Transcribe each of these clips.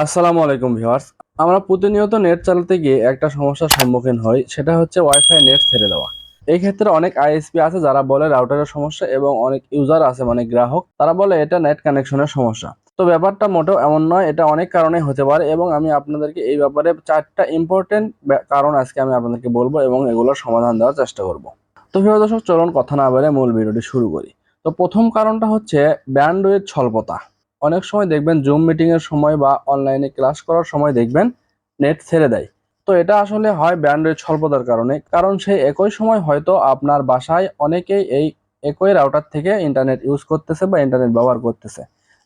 আসসালামু আলাইকুম ভিউয়ার্স। আমরা প্রতিনিয়ত নেট চালাতে গিয়ে একটা সমস্যার সম্মুখীন হই, সেটা হচ্ছে ওয়াইফাই নেট ছেড়ে দেওয়া। এই ক্ষেত্রে অনেক আইএসপি আছে যারা বলে রাউটারের সমস্যা এবং অনেক ইউজার আছে মানে গ্রাহক, তারা বলে এটা নেট কানেকশনের সমস্যা। তো ব্যাপারটা মোটেও এমন নয়, এটা অনেক কারণে হতে পারে এবং আমি আপনাদেরকে এই ব্যাপারে চারটা ইম্পর্টেন্ট কারণ আজকে আমি আপনাদেরকে বলব এবং এগুলোর সমাধান দেওয়ার চেষ্টা করব। তো প্রিয় দর্শক, চলুন কথা না বলে মূল ভিডিওটি শুরু করি। তো প্রথম কারণটা হচ্ছে ব্যান্ডউইথ স্বল্পতা। অনেক সময় দেখবেন জুম মিটিংয়ের সময় বা অনলাইনে ক্লাস করার সময় দেখবেন নেট ছেড়ে দেয়। তো এটা আসলে হয় ব্যান্ডউইথ স্বল্পতার কারণে, কারণ সেই একই সময় হয়তো আপনার বাসায় অনেকেই এই একই রাউটার থেকে ইন্টারনেট ইউজ করতেছে বা ইন্টারনেট ব্যবহার করতেছে,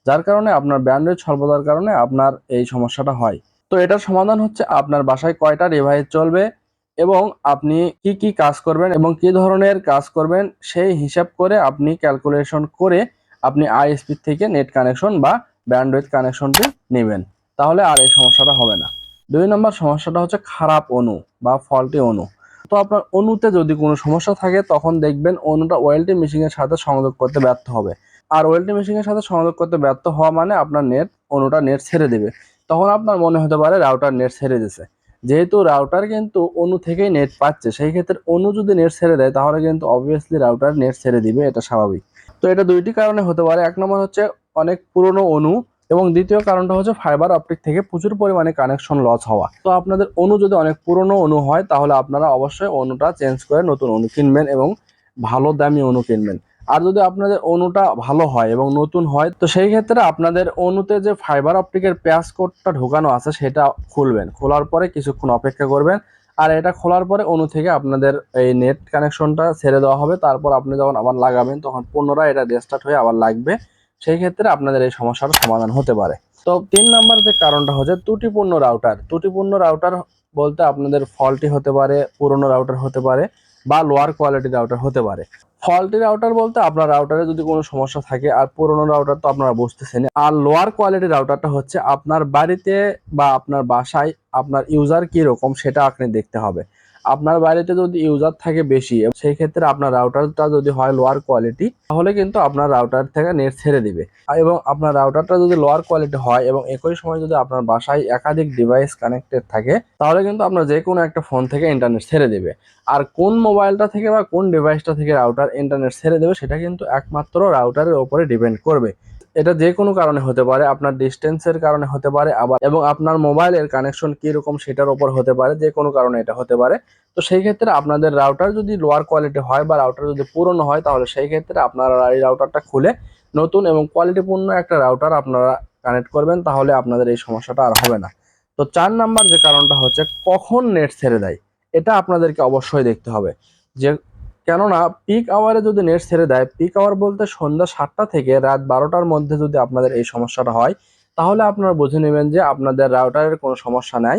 যার কারণে আপনার ব্যান্ডউইথ স্বল্পতার কারণে আপনার এই সমস্যাটা হয়। তো এটার সমাধান হচ্ছে আপনার বাসায় কয়টা ডিভাইস চলবে এবং আপনি কি কি কাজ করবেন এবং কি ধরনের কাজ করবেন সেই হিসাব করে আপনি ক্যালকুলেশন করে আপনি আইএসপি থেকে নেট কানেকশন বা ব্যান্ডউইথ কানেকশনটি নেবেন। তাহলে আর এই সমস্যাটা হবে না। দুই নম্বর সমস্যাটা হচ্ছে খারাপ অণু বা ফল্টি অণু। তো আপনার অণুতে যদি কোনো সমস্যা থাকে, তখন দেখবেন অণুটা ওয়েলটি মেশিনের সাথে সংযোগ করতে ব্যর্থ হবে। আর ওয়েলটি মেশিনের সাথে সংযোগ করতে ব্যর্থ হওয়া মানে আপনার নেট অণুটা নেট ছেড়ে দেবে। তখন আপনার মনে হতে পারে রাউটার নেট ছেড়ে দিছে যেহেতু রাউটার কিন্তু অণু থেকেই নেট পাচ্ছে, সেই ক্ষেত্রে অণু যদি নেট ছেড়ে দেয়, তাহলে কিন্তু অবভিয়াসলি রাউটার নেট ছেড়ে দিবে, এটা স্বাভাবিক। তো এটা দুইটি কারণে হতে পারে, এক নম্বর হচ্ছে অনেক পুরনো অণু এবং দ্বিতীয় কারণটা হচ্ছে ফাইবার অপটিক থেকে প্রচুর পরিমাণে কানেকশন লস হওয়া। তো আপনাদের অণু যদি অনেক পুরনো অণু হয়, তাহলে আপনারা অবশ্যই অণুটা চেঞ্জ করে নতুন অণু কিনবেন এবং ভালো দামি অণু কিনবেন। আর যদি আপনাদের অণুটা ভালো হয় এবং নতুন হয়, তো সেই ক্ষেত্রে আপনাদের অণুতে যে ফাইবার অপটিকের প্যাস কোডটা ঢোকানো আছে, সেটা খুলবেন। খোলার পরে কিছুক্ষণ অপেক্ষা করবেন। আর এটা খোলার পরে অণু থেকে আপনাদের এই নেট কানেকশনটা ছেড়ে দেওয়া হবে। তারপর আপনি যখন আবার লাগাবেন, তখন পুনরায় এটা রেস্টার্ট হয়ে আবার লাগবে। সেই ক্ষেত্রে আপনাদের এই সমস্যার সমাধান হতে পারে। তো তিন নাম্বার যে কারণটা হচ্ছে ত্রুটিপূর্ণ রাউটার ত্রুটিপূর্ণ রাউটার বলতে আপনাদের ফল্টি হতে পারে, পুরনো রাউটার হতে পারে। বা লোয়ার কোয়ালিটির রাউটার হতে পারে। ফল্টি রাউটার বলতে আপনার রাউটারে যদি কোনো সমস্যা থাকে, আর পুরোনো রাউটার তো আপনারা বুঝতেছেন। আর লোয়ার কোয়ালিটি রাউটারটা হচ্ছে আপনার বাড়িতে বা আপনার বাসায় আপনার ইউজার কি রকম সেটা আপনি দেখতে হবে। আপনার বাড়িতে যদি ইউজার থাকে বেশি, সেই ক্ষেত্রে আপনার রাউটারটা যদি হয় লোয়ার কোয়ালিটি তাহলে কিন্তু আপনার রাউটার থেকে নেট ছেড়ে দিবে। এবং আপনার রাউটারটা যদি লোয়ার কোয়ালিটি হয় এবং একই সময় যদি আপনার বাসায় একাধিক ডিভাইস কানেক্টেড থাকে, তাহলে কিন্তু আপনার যে কোনো একটা ফোন থেকে ইন্টারনেট ছেড়ে দেবে। আর কোন মোবাইলটা থেকে বা কোন ডিভাইসটা থেকে রাউটার ইন্টারনেট ছেড়ে দেবে, সেটা কিন্তু একমাত্র রাউটারের ওপরে ডিপেন্ড করবে। এটা যে কোনো কারণে হতে পারে, আপনার ডিস্টেন্সের কারণে হতে পারে, আবার এবং আপনার মোবাইলের কানেকশন কীরকম সেটার উপর হতে পারে, যে কোনো কারণে এটা হতে পারে। তো সেই ক্ষেত্রে আপনাদের রাউটার যদি লোয়ার কোয়ালিটি হয় বা রাউটার যদি পুরনো হয়, তাহলে সেই ক্ষেত্রে আপনারা এই রাউটারটা খুলে নতুন এবং কোয়ালিটিপূর্ণ একটা রাউটার আপনারা কানেক্ট করবেন, তাহলে আপনাদের এই সমস্যাটা আর হবে না। তো চার নাম্বার যে কারণটা হচ্ছে, কখন নেট ছেড়ে দেয়? এটা আপনাদেরকে অবশ্যই দেখতে হবে। যে কেননা পিক আওয়ারে যদি নেট ছেড়ে দেয় পিক আওয়ার বলতে সন্ধ্যা সাতটা থেকে রাত বারোটার মধ্যে যদি আপনাদের এই সমস্যাটা হয়, তাহলে আপনারা বুঝে নেবেন যে আপনাদের রাউটারের কোনো সমস্যা নাই।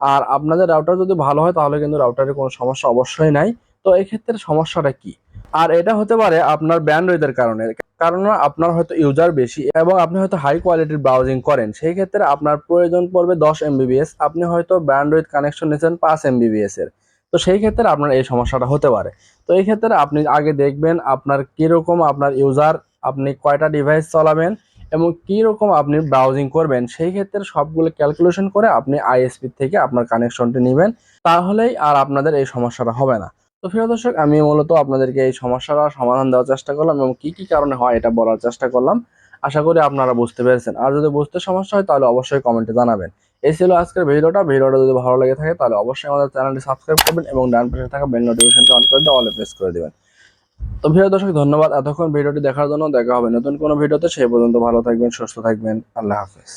আর আপনাদের রাউটার যদি ভালো হয়, তাহলে কিন্তু রাউটারের কোনো সমস্যা অবশ্যই নাই। তো এক্ষেত্রে সমস্যাটা কি? আর এটা হতে পারে আপনার ব্যান্ডউইথের কারণে। কারণ আপনার হয়তো ইউজার বেশি এবং আপনি হয়তো হাই কোয়ালিটির ব্রাউজিং করেন। সেই ক্ষেত্রে আপনার প্রয়োজন পড়বে দশ এমবিবিএস আপনি হয়তো ব্যান্ডউইথ কানেকশন নিয়েছেন পাঁচ এমবিবিএস এর। তো সেই ক্ষেত্রে আপনার এই সমস্যাটা হতে পারে। তো এই ক্ষেত্রে আপনি আগে দেখবেন আপনার কীরকম আপনার ইউজার, আপনি কয়টা ডিভাইস চালাবেন এবং কীরকম আপনি ব্রাউজিং করবেন, সেই ক্ষেত্রে সবগুলো ক্যালকুলেশন করে আপনি আইএসপি থেকে আপনার কানেকশনটি নেবেন, তাহলেই আর আপনাদের এই সমস্যাটা হবে না। তো প্রিয় দর্শক, আমি মূলত আপনাদেরকে এই সমস্যাটা সমাধান দেওয়ার চেষ্টা করলাম এবং কী কী কারণে হয় এটা বলার চেষ্টা করলাম। আশা করি আপনারা বুঝতে পেরেছেন। আর যদি বুঝতে সমস্যা হয়, তাহলে অবশ্যই কমেন্টে জানাবেন। এই ছিল আজকের ভিডিওটা। ভিডিওটা যদি ভালো লেগে থাকে, তাহলে অবশ্যই আমাদের চ্যানেলটি সাবস্ক্রাইব করবেন এবং ডান পাশে থাকা বেল নোটিফিকেশনটি অন করে দিয়ে অলে প্রেস করে দেবেন। তো ভিডিও দর্শক, ধন্যবাদ। এতক্ষণ ভিডিওটি দেখার জন্য দেখা হবে নতুন কোনো ভিডিওতে। সেই পর্যন্ত ভালো থাকবেন, সুস্থ থাকবেন। আল্লাহ হাফেজ।